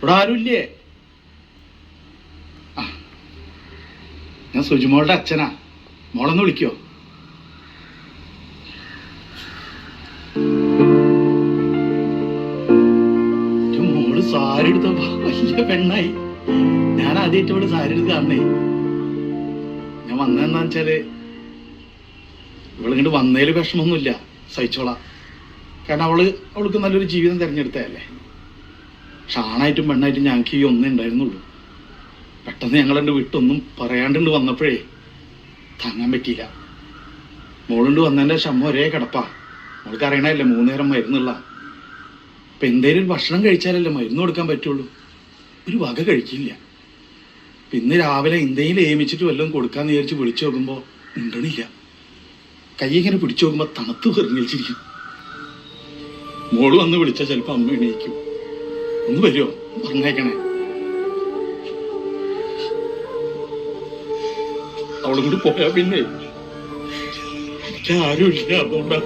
ഇവിടെ ആരുമില്ലേ ഞാൻ സുജിമോളുടെ അച്ഛനാ. മോളൊന്ന് വിളിക്കോ. മോൾ സാരി വലിയ പെണ്ണായി. ഞാൻ ആദ്യമായിട്ട് ഇവിടെ സാരി എടുത്ത് കാണണേ. ഞാൻ വന്നതെന്താ വെച്ചാൽ ഇവളിങ്ങോട്ട് വന്നതിൽ വിഷമമൊന്നുമില്ല സഹിച്ചോളാം. കാരണം അവൾ അവൾക്ക് നല്ലൊരു ജീവിതം തിരഞ്ഞെടുത്തതല്ലേ. പക്ഷെ ആണായിട്ടും പെണ്ണായിട്ടും ഞങ്ങൾക്ക് ഈ ഒന്നേ ഉണ്ടായിരുന്നുള്ളൂ. പെട്ടെന്ന് ഞങ്ങളെന്റെ വിട്ടൊന്നും പറയാണ്ടുണ്ട് വന്നപ്പോഴേ താങ്ങാൻ പറ്റിയില്ല. മോളുണ്ട് വന്നതിന്റെ ശമ്മ ഒരേ കിടപ്പാ. മോൾക്ക് അറിയണല്ലേ മൂന്ന് നേരം മരുന്നുള്ള. അപ്പം എന്തേലും ഭക്ഷണം കഴിച്ചാലല്ലേ മരുന്ന് കൊടുക്കാൻ പറ്റുള്ളൂ. ഒരു വക കഴിക്കില്ല. പിന്നെ രാവിലെ എന്തെങ്കിലും ഏമിച്ചിട്ട് വല്ലതും കൊടുക്കാൻ വിചാരിച്ച് വിളിച്ചു നോക്കുമ്പോൾ ഉണ്ടണില്ല കൈ ഇങ്ങനെ പിടിച്ചു നോക്കുമ്പോൾ തണുത്ത് വെറുങ്ങിച്ചിരിക്കും മോൾ വന്ന് വിളിച്ചാൽ ചിലപ്പോൾ അമ്മ എണീക്കും. ഒന്ന് പറഞ്ഞേക്കണേ. അവളും കൂടി പോയാ പിന്നെ. എനിക്ക് ആരുമില്ല അതുകൊണ്ടാ